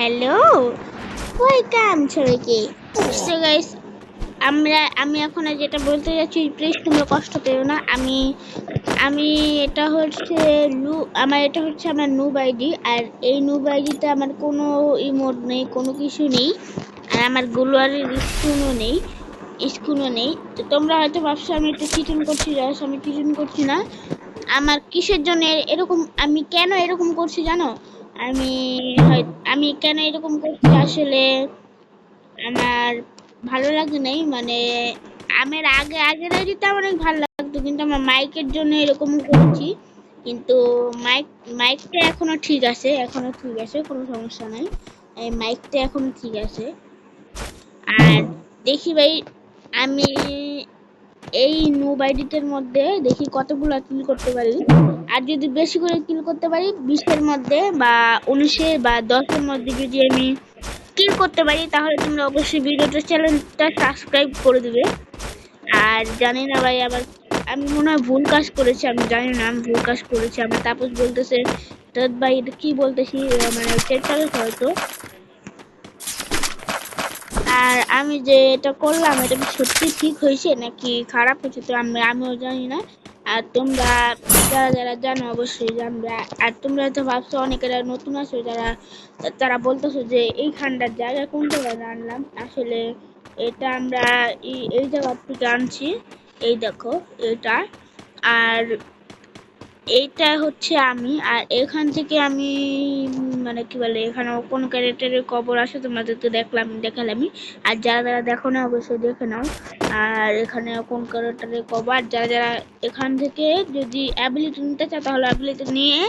Hello welcome সবাইকে so guys আমরা, আমি এখন যেটা বলতে যাচ্ছি প্লিজ তোমরা কষ্ট পেও না। আমি আমি এটা হচ্ছে নু আমার এটা হচ্ছে আমার নুব আইডি আর এই নুব আইডিতে আমার কোনো ইমোট নেই, কোনো কিছু নেই। আর আমার গুলোয়ারের স্কুনও নেই স্কুনও নেই। তো তোমরা হয়তো ভাবছ আমি একটু চিটিং করছি জাস আমি চিটিং করছি না। আমার কিসের জন্য এরকম, আমি কেন এরকম করছি জানো? আমি আমি কেন এরকম করছি আসলে আমার ভালো লাগে নাই মানে আমার আগে আগের আইডিটা অনেক ভালো লাগতো, কিন্তু আমার মাইকের জন্য এরকম করছি, কিন্তু মাইক মাইকটা এখনও ঠিক আছে, এখনও ঠিক আছে, কোনো সমস্যা নাই, এই মাইকটা এখনও ঠিক আছে। আর দেখি ভাই, আমি এই নো বাইডিটের মধ্যে দেখি কতগুলো কিল করতে পারি। আর যদি বেশি করে কিল করতে পারি বিশের মধ্যে বা উনিশের বা দশের মধ্যে যদি আমি কিল করতে পারি, তাহলে তোমরা অবশ্যই ভিডিওটা চ্যানেলটা সাবস্ক্রাইব করে দিবে। আর জানি না ভাই, আবার আমি মনে হয় ভুল কাজ করেছি, আমি জানি না, আমি ভুল কাজ করেছি। আমার তাপস বলতেছে, তোর ভাই এটা কি বলতেছি? মানে চেষ্টা হয়তো। আর আমি যে এটা করলাম, এটা সত্যি ঠিক হয়েছে নাকি খারাপ হয়েছে তো আমি, আমিও জানি না। আর তোমরা, যারা যারা জানো অবশ্যই জানবে আর তোমরা তো ভাবছ অনেকেরা নতুন আছো যারা, তারা বলতেছো যে এই খান্ডার জায়গা কোন জায়গায় আনলাম? আসলে এটা আমরা এই জায়গা থেকে আনছি। এই দেখো, এটা। আর এইটা হচ্ছে আমি, আর এখান থেকে আমি মানে কি বলে, এখানে কোন ক্যারেক্টারের কবর আছে তোমাদেরকে দেখলাম, দেখালামই। আর যারা যারা দেখো না, অবশ্যই দেখে নাও। আর এখানে কোন ক্যারেক্টারের কবর যারা যারা এখান থেকে যদি অ্যাবিলিটি নিতে চাও, তাহলে অ্যাবিলিটি নিয়ে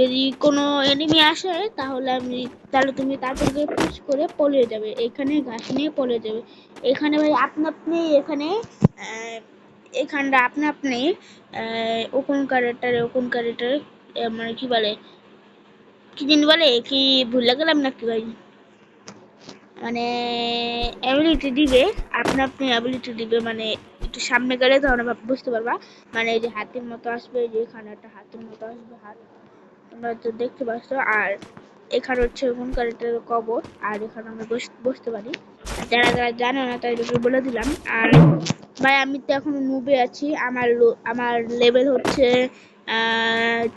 যদি কোনো এনিমি আসে, তাহলে আমি, তাহলে তুমি তাদেরকে পুশ করে পলিয়ে যাবে। এখানে ঘাস নিয়ে পলিয়ে যাবে। এখানে ভাই, আপনি আপনি এখানে এখানটা আপনি আপনি ওপেন ক্যারেক্টার ওপেন ক্যারেক্টার মানে কি বলে, কি জিনিস বলে, কি ভুলে গেলাম না কি ভাই? মানে অ্যাবিলিটি দিবে, আপনা আপনি অ্যাবিলিটি দিবে মানে একটু সামনে গেলে তখন বুঝতে পারবা। মানে এই যে হাতের মতো আসবে যে এখানে একটা হাতের মতো আসবে, হাত তোমরা তো দেখতে পাচ্ছ আর এখানে হচ্ছে কোন ক্যারেক্টারের কবর, আর এখানে আমরা বস- বসতে পারি। যারা যারা জানে না, তাদেরকে বলে দিলাম। আর ভাই, আমি তো এখন নুবে আছি। আমার আমার লেভেল হচ্ছে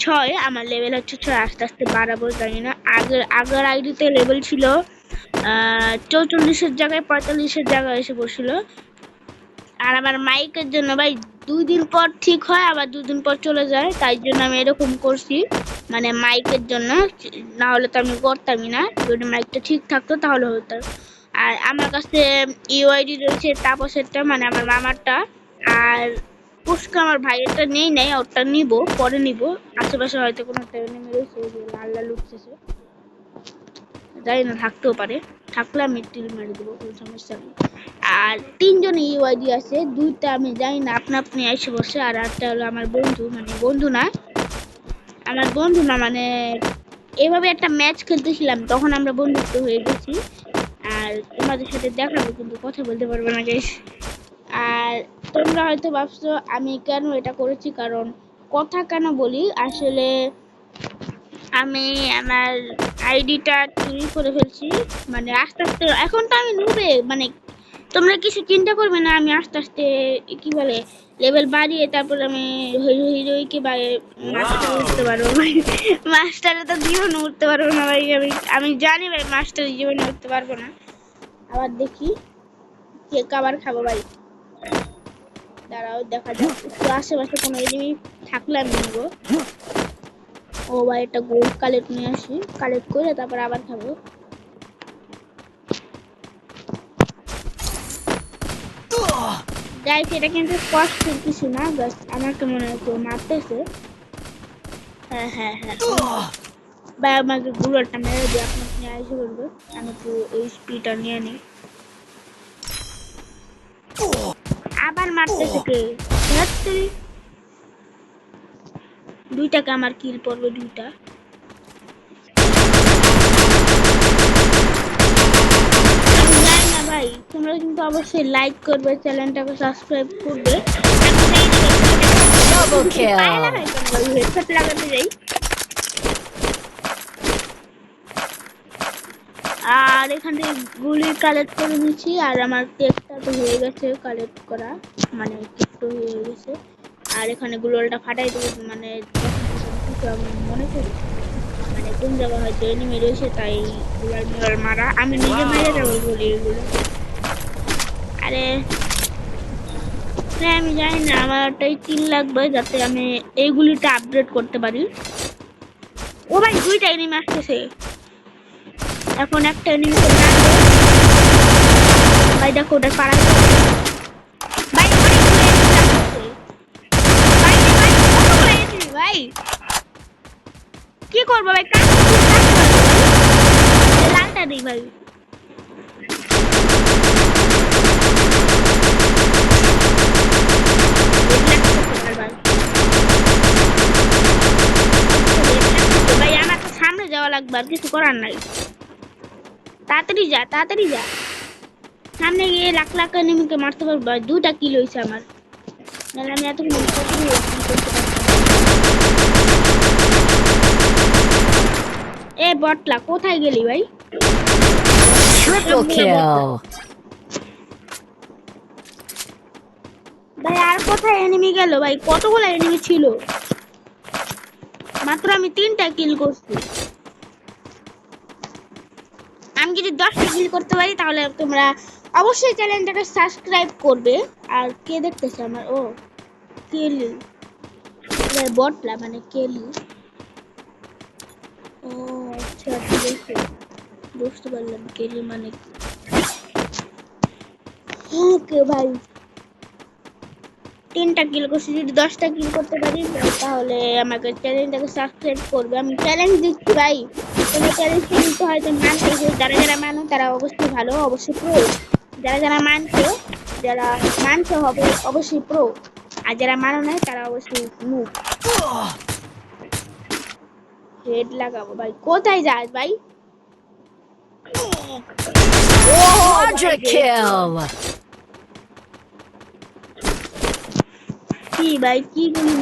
ছয়। আমার লেভেল হচ্ছে ছয়। আস্তে আস্তে বাড়াবো, জানি না। আগের আগের আইডিতে লেভেল ছিল চৌচল্লিশের জায়গায় পঁয়তাল্লিশের জায়গায় এসে বসছিল। আর আমার মাইকের জন্য ভাই, দুই দিন পর ঠিক হয়, আবার দুই দিন পর চলে যায়। তাই জন্য আমি এরকম করছি। মানে মাইকের জন্য না হলে তো আমি করতামই না। যদি মাইকটা ঠিক থাকতো, তাহলে হতো। আর আমার কাছে ইউআইডি রয়েছে, তাপসেরটা মানে আমার মামারটা। আর পুষ্কা আমার ভাইয়েরটা নেই, নাই, ওরটা নিব, পরে নিব। আশেপাশে হয়তো কোনো একটা ওই যে লাল লাল উঠতেছে। জানি না, থাকতেও পারে। থাকলে আমি টিল মেরে দেবো, কোনো সমস্যা নেই। আর তিনজন ইউআইডি আছে, দুইটা আমি জানি না, আপনা আপনি এসে বসে, আর একটা হলো আমার বন্ধু মানে বন্ধু না। আমার বন্ধু না মানে এভাবে একটা ম্যাচ খেলতেছিলাম, তখন আমরা বন্ধুত্ব হয়ে গেছি। আর তোমাদের সাথে দেখাবো কিন্তু কথা বলতে পারব না গাইস আর তোমরা হয়তো ভাবছ, আমি কেন এটা করেছি? কারণ কথা কেন বলি? আসলে আমি আমার আইডিটা চুরি করে ফেলছি। মানে আস্তে আস্তে, এখন তো আমি নুবে মানে তোমরা কিছু চিন্তা করবে না আমি আস্তে আস্তে কি বলে লেভেল বাড়িয়ে তারপর আমি হিরোইকে বা মাস্টার উঠতে পারব। মাস্টারে তো জীবনে উঠতে পারব না ভাই আমি আমি জানি ভাই মাস্টার জীবনে উঠতে পারব না। আবার দেখি কে খাবার খাব ভাই। দাঁড়াও দেখা যাক একটু আশেপাশে কোনো এনিমি থাকলে আমি নেব। ও ভাই একটা গোল্ড কালেক্ট নিয়ে আসি। কালেক্ট করে তারপর আবার খাব। গাইস এটা কিন্তু কষ্টের কিছু না জাস্ট আমাকে মনে হয় কেউ মারতেছে। হ্যাঁ হ্যাঁ হ্যাঁ। গুলোটা মেরে দিয়ে আপনার নিয়ে এসে বলব। আমি একটু এই স্পিডটা নিয়ে নিই। আবার মারতেছে কে। দুইটাকে আমার কিল পড়বে দুইটা আমি জানি না ভাই তোমরা কিন্তু অবশ্যই লাইক করবে চ্যানেলটাকে সাবস্ক্রাইব করবে। লাগাতে যাই। আর এখান থেকে গুলি কালেক্ট করে নিচ্ছি আর আমার কেকটা তো হয়ে গেছে কালেক্ট করা। মানে কেকটা হয়ে গেছে। আর এখানে গুলোলটা ফাটাই দেবো মানে মনে করি মানে কোন জায়গা হয়তো এনিমি রয়েছে তাই গুলাল মারা। আমি নিজে মেরে যাব গুলি এগুলো। আরে আমি জানি না, আমার একটাই তিন লাগবে যাতে আমি এইগুলিটা আপগ্রেড করতে পারি। ও ভাই, দুইটা এনিমি আসতেছে। এখন একটা এনিমি ভাই, দেখো ওটা পাড়া কি করব, ভাই? লালটা দিই, ভাই আমার তো সামনে যাওয়া লাগবে আর কিছু করার নাই। তাড়াতাড়ি যা তাড়াতাড়ি যা। সামনে গিয়ে লাখ লাখ এনিমিকে মারতে পারব দুটা কিল হয়েছে আমার। নাহলে আমি পারতাম। এ বটলা কোথায় গেলি ভাই? ভাই আর কোথায় এনিমি গেল ভাই? কতগুলো এনিমি ছিল? মাত্র আমি তিনটা কিল করছি আমি যদি দশটা কিল করতে পারি, তাহলে তোমরা অবশ্যই চ্যানেলটাকে সাবস্ক্রাইব করবে। আর কে দেখতেছে আমার? ও কেলি বটলা মানে কেলি ও আচ্ছা বুঝতে পারলাম কেলি মানে ওকে, ভাই। তিনটা কিল করছি, যদি দশটা কিল করতে পারি, তাহলে আমাকে চ্যালেঞ্জটাকে সাবস্ক্রাইব করবে। আমি চ্যালেঞ্জ দিচ্ছি, ভাই। কিন্তু হয়তো মানতে যারা যারা মানো তারা অবশ্যই ভালো অবশ্যই প্রো যারা যারা মানছে যারা মানছে হবে অবশ্যই প্রো আর যারা মানো নাই তারা অবশ্যই মুখ হেড লাগাবো ভাই। কোথায় যাস ভাই. কি ভাই কি গুলি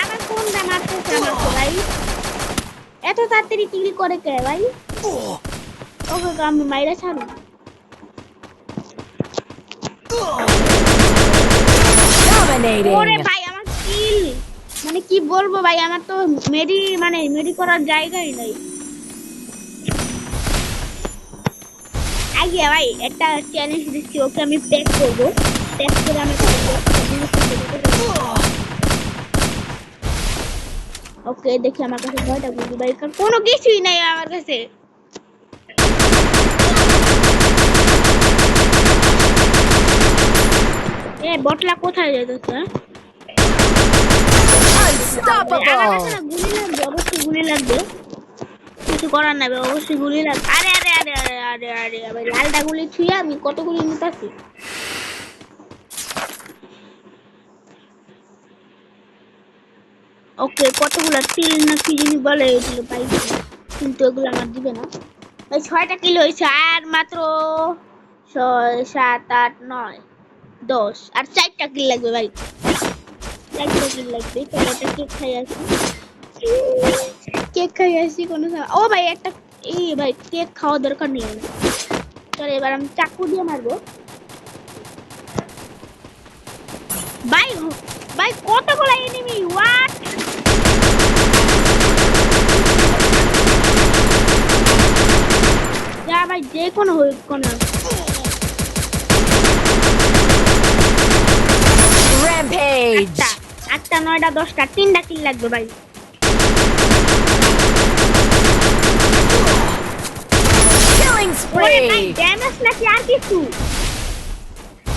আমার কোনটা মারতেছে আমাকে ভাই? এত তাড়াতাড়ি কিল করে কে ভাই? ওকে আমি মাইরা ছাড়ো ওরে ভাই আমার কিল। মানে কি বলব ভাই আমার তো মেডি মানে মেডি করার জায়গাই নাই। আগে ভাই একটা চ্যালেঞ্জ দিচ্ছি ওকে আমি প্যাক করব। প্যাক করে আমি ওকে দেখি আমার কাছে ভয়টা বুঝি ভাই কারণ কোনো কিছুই নাই আমার কাছে। এ বটলা কোথায় যায় লাগবে অবশ্যই গুলি লাগবে। কিছু করার নাই অবশ্যই গুলি লাগবে। আরে আরে আরে আরে আরে আরে লালটা গুলি ছুঁয়ে আমি কত গুলি ওকে কতগুলো তিল না কি জিনিস বলে এগুলো পাইছি কিন্তু এগুলো আমার দিবে না। ভাই ছয়টা কিলো হয়েছে, আর মাত্র ছয়, সাত, আট, নয়, দশ, আর চারটা কিল লাগবে ভাই। চারটা কিল লাগবে, তো এটা কেক খাই আসি। কেক খাই আসি কোনো ও ভাই, একটা এই ভাই, কেক খাওয়া দরকার নেই চলো এবার আমি চাকু দিয়ে মারবো। ভাই ভাই, কতগুলো এনিমি হোয়াট যা ভাই যে কোনো হোক কোনো. আটটা নয়টা দশটা তিনটা কিল লাগবে ভাই। ড্যামেজ নাকি আর কিছু?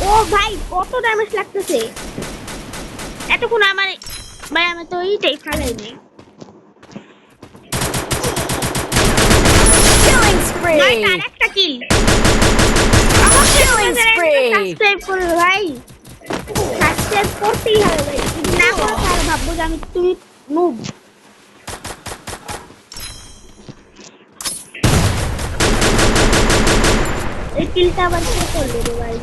ও ভাই কত ড্যামেজ লাগতেছে? এতক্ষণ আমার ভাই আমি তো এইটাই ফালাইনি Killing নয়টা spree. আর একটা কিল Killing spree. সাবস্ক্রাইব করবে ভাই সাবস্ক্রাইব করতেই হবে ভাই না করো তাহলে ভাববো যে আমি তুমি নুব এই কিলটা আবার কে করবে রে ভাই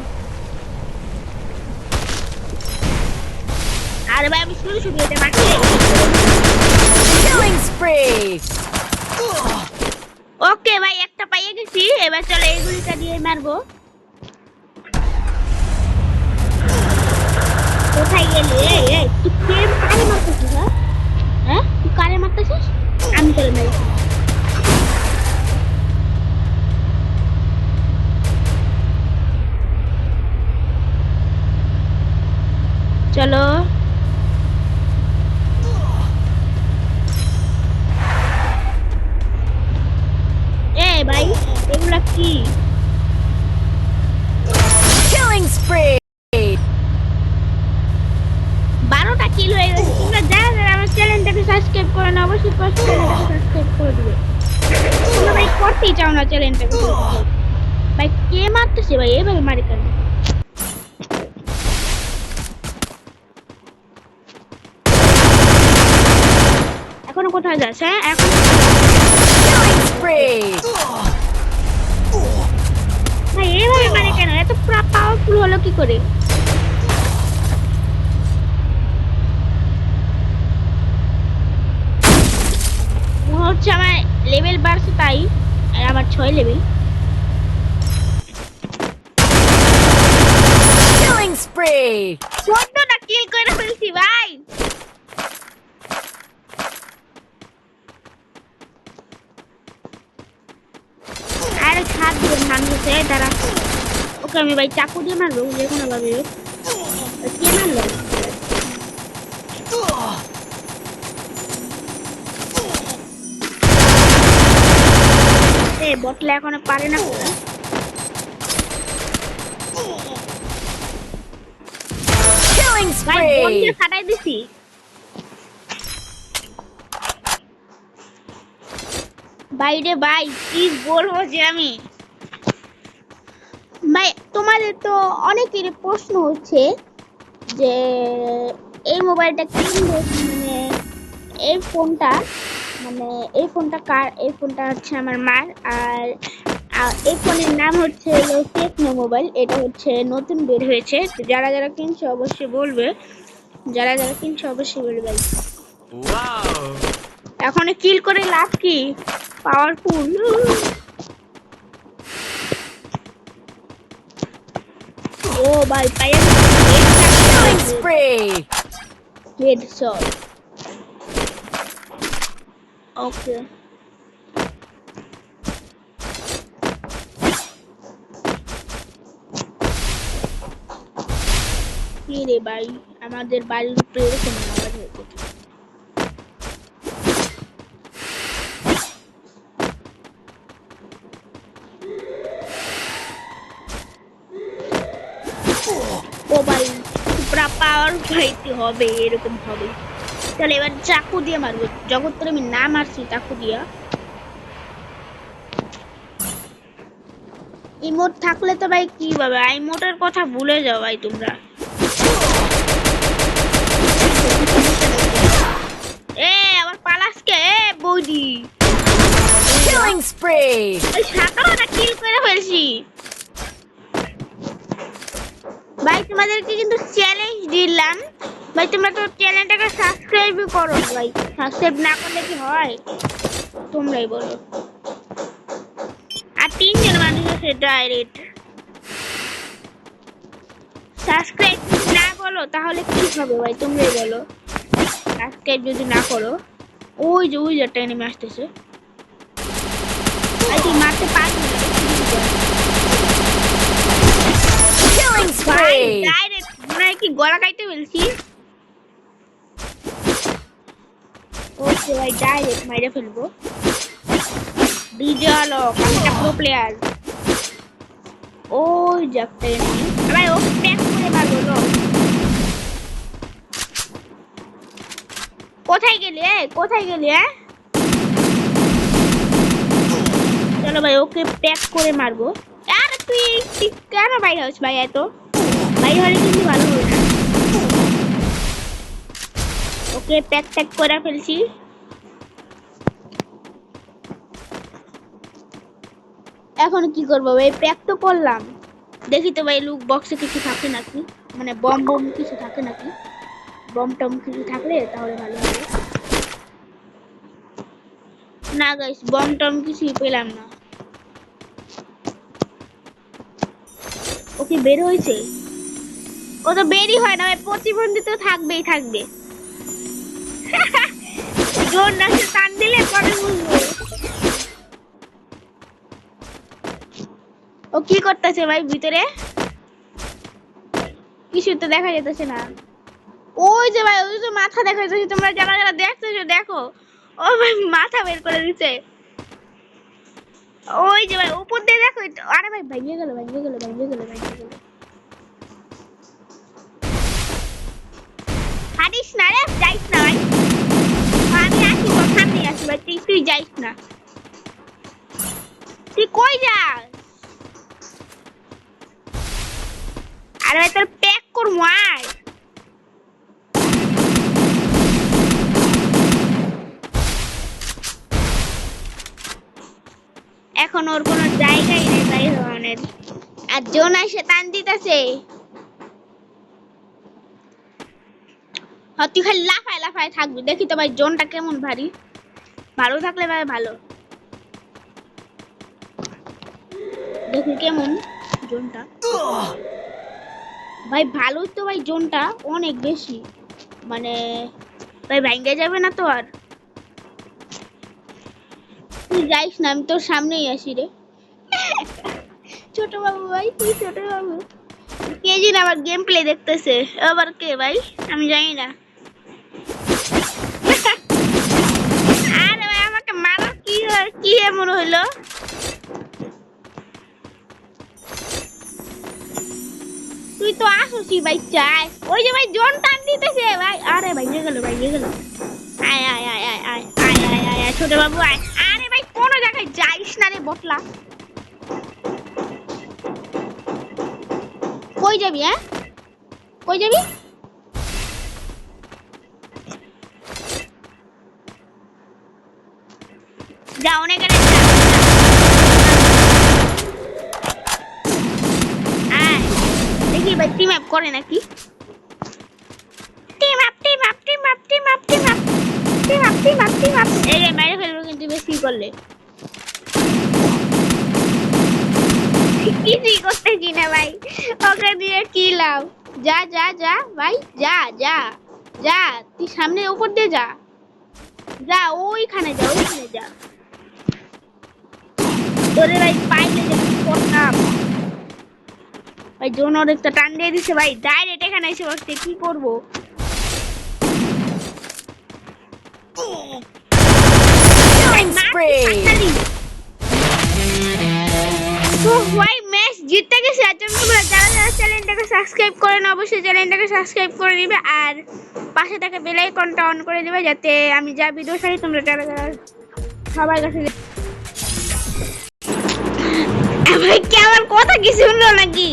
আরে ভাই আমি শুরু শুরু এটা মাঠে Killing spree. ওকে ভাই, একটা পাইয়ে গেছি। এবার চলো এই গুলিটা দিয়ে মারবো। কোথায় গেলি? এই তুই কে কারে মারতেছিস হ্যাঁ? হ্যাঁ তুই কারে মারতেছিস? আমি চলে মেরে চলো এ ভাই এগুলা কি Killing spree. বারোটা কিল হয়ে গেছে তোমরা যারা যারা আমার চ্যানেলটাকে সাবস্ক্রাইব করে না অবশ্যই পাশে সাবস্ক্রাইব করে দিবে তোমরা ভাই করতেই চাও না চ্যানেলটাকে ভাই কে মারতেছে ভাই এভাবে মারি কেন এখনও কোথায় যাস হ্যাঁ এখন ভাই এভাবে মানে কেন এত পাওয়ারফুল হলো কি করে হচ্ছে আমার লেভেল বাড়ছে তাই আর আমার ছয় লেভেল Spree. চোদ্দটা কিল করে ফেলছি, ভাই আরে ছাদ দিয়ে ভাঙছে তারা ওকে আমি ভাই চাকু দিয়ে মারবো, যে কোনো ভাবে। কে মারলো বটলে এখনও পারে না Killing spree. ফাটাই দিছি বাইরে ভাই কি বলব যে আমি ভাই তোমাদের তো অনেকেরই প্রশ্ন হচ্ছে যে এই মোবাইলটা কিনবো মানে এই ফোনটা মানে এই ফোনটা কার এই ফোনটা হচ্ছে আমার মার আর এই ফোনের নাম হচ্ছে টেকনো মোবাইল। এটা হচ্ছে নতুন বের হয়েছে। যারা যারা কিনছে অবশ্যই বলবে। যারা যারা কিনছে অবশ্যই বলবে ভাই। এখন কিল করে লাভ কি? পাওয়ারফুল ও ভাই Killing spree. ওকে রে ভাই। আমাদের বাড়ির উপরে এরকম আওয়াজ হয়েছে। ও ভাই পাওয়ার খাইতে হবে, এরকম হবে। তাহলে এবার চাকু দিয়ে মারবো। জগৎ আমি না মারছি, চাকু দিয়া। ইমোট থাকলে তো ভাই কি পাবে আইমোটের কথা ভুলে যাও ভাই তোমরা এ আমার পালাসকে বৌদি Killing spree. ওই কিল করে ফেলছি ভাই তোমাদেরকে কিন্তু চ্যালেঞ্জ দিলাম। ভাই তোমরা তো চ্যানেলটাকে সাবস্ক্রাইবই করো ভাই। সাবস্ক্রাইব না করলে কি হয়? তোমরাই বলো। আর তিনজন মানুষ আছে ডাইরেক্ট সাবস্ক্রাইব না করো তাহলে কি হবে ভাই? তোমরাই বলো। সাবস্ক্রাইব যদি না করো। ওই যে ওই যে একটা এনিমি আসতেছে। ভাই তুই মারতে পারবি না Killing spree. ডাইরেক্ট মনে হয় কি গলা কাইতে ফেলছি। ওকে ভাই ডাইরেক্ট মাইরে ফেলব। ডিজে হলো একটা প্রো প্লেয়ার ওই যে একটা। ভাই ও প্যাক করে মারবো তো। কোথায় গেলি? কোথায় গেলি হ্যাঁ চলো ভাই, ওকে প্যাক করে মারবো। আরে তুই কেন বাইরে হস ভাই, এত। বাইরে হলে কিন্তু ভালো হবে না ওকে প্যাক ট্যাক করে ফেলছি। এখন কি করব ভাই? প্যাক তো করলাম। দেখি তো ভাই লুক বক্সে কিছু থাকে নাকি? মানে বম বম কিছু থাকে নাকি? বম টম কিছু থাকলে তাহলে ভালো হবে না গাইস বম টম কিছুই পেলাম না। ও কি বের হয়েছে? ও তো বেরই হয় না প্রতিবন্ধী তো থাকবেই, থাকবে। জোর সে টান দিলে পরে বুঝব। ও কি করতেছে ভাই ভিতরে? কিছু তো দেখা যেতেছে না। ওই যে ভাই, ওই যে মাথা দেখা যাচ্ছে তোমরা যারা যারা দেখতেছো, দেখো। ও ভাই, মাথা বের করে দিছে। ওই যে ভাই, উপর দিয়ে দেখো আরে ভাই ভাইয়ে গেল ভাইয়ে গেল ভাইয়ে গেল ভাইয়ে গেল। হারিস না রে, যাইস না ভাই। আমি আসি তোর সামনে আসি ভাই, তুই তুই যাইস না। তুই কই যাস? আরে ভাই, তোর প্যাক করব, আয়। এখন ওর কোনো জায়গাই নেই তাই ধরনের। আর জন এসে টান দিতেছে। তুই খালি লাফায় লাফায় থাকবি। দেখি তো ভাই জোনটা কেমন ভারী। ভালো থাকলে ভাই ভালো। দেখি কেমন জোনটা। ভাই ভালো তো ভাই জোনটা, অনেক বেশি। মানে ভাই ভেঙে যাবে না তো আর। তুই যাইস না আমি তোর সামনেই আসি রে। ছোট বাবু ভাই তুই ছোট বাবু? কে যিনি আবার গেম প্লে দেখতেছে? আবার কে ভাই? আমি জানি না। আরে ভাই আমাকে মারা কি কি এমন হইল? তুই তো আসছি ভাই চাই ওই যে ভাই জন টান দিতেছে। ভাই আরে ভাই গেল ভাই গেল। আয় আয় আয় আয় আয় আয় আয় ছোট বাবু আয় জায়গায় যাইস না রে বটলা। কই যাবি হ্যাঁ? কই যাবি? যা, অনেক আরে যা। আয় দেখি ভাই টিম আপ করে নাকি? Team up team up team up team up team up এই মেরে ফেলব কিন্তু বেশি করলে। কিছুই করতেছি না ভাই। ওকে দিয়ে কি লাভ? যা যা যা, ভাই, যা যা যা, তুই সামনে উপর দিয়ে যা। যা, ওইখানে যা ওইখানে যা। তোরে ভাই পাইলে যে করতাম? ভাই, জোন অনেকটা টান দিয়ে দিছে ভাই। ডাইরেক্ট এখানে এসে বসছে, কি করব? Killing spree. তো ভাই ম্যাচ জিততে গেছে আর জন্য তোমরা যারা যারা চ্যানেলটাকে সাবস্ক্রাইব করেন অবশ্যই চ্যানেলটাকে সাবস্ক্রাইব করে নিবে আর পাশে থাকা বেল আইকনটা অন করে দিবে যাতে আমি যা ভিডিও ছাড়ি তোমরা যারা যারা সবার কাছে ভাই কি আমার কথা কি শুনলো নাকি?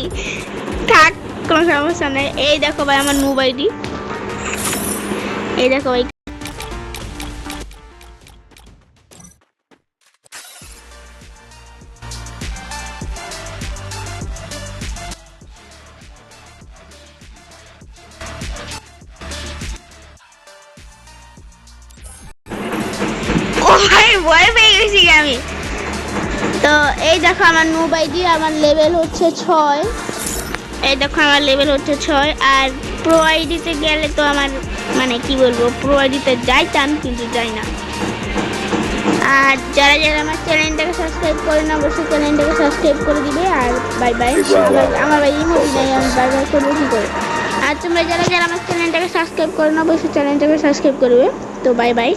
থাক কোনো সমস্যা নেই। এই দেখো ভাই আমার মোবাইলটি এই দেখো ভাই আমি তো এই দেখো আমার মোবাইলটি আমার লেভেল হচ্ছে ছয়। এই দেখো আমার লেভেল হচ্ছে ছয়। আর প্রো আইডিতে গেলে তো আমার মানে কি বলব প্রো আইডিতে যাইতাম কিন্তু যাই না। আর যারা যারা আমার চ্যানেলটাকে সাবস্ক্রাইব করে না অবশ্যই চ্যানেলটাকে সাবস্ক্রাইব করে দিবে। আর বাই বাই আমার ভাই ইমোজি নাই আমি বাই বাই করব কী করে? আর তোমরা যারা যারা আমার চ্যানেলটাকে সাবস্ক্রাইব করে না অবশ্যই চ্যানেলটাকে সাবস্ক্রাইব করবে। তো বাই বাই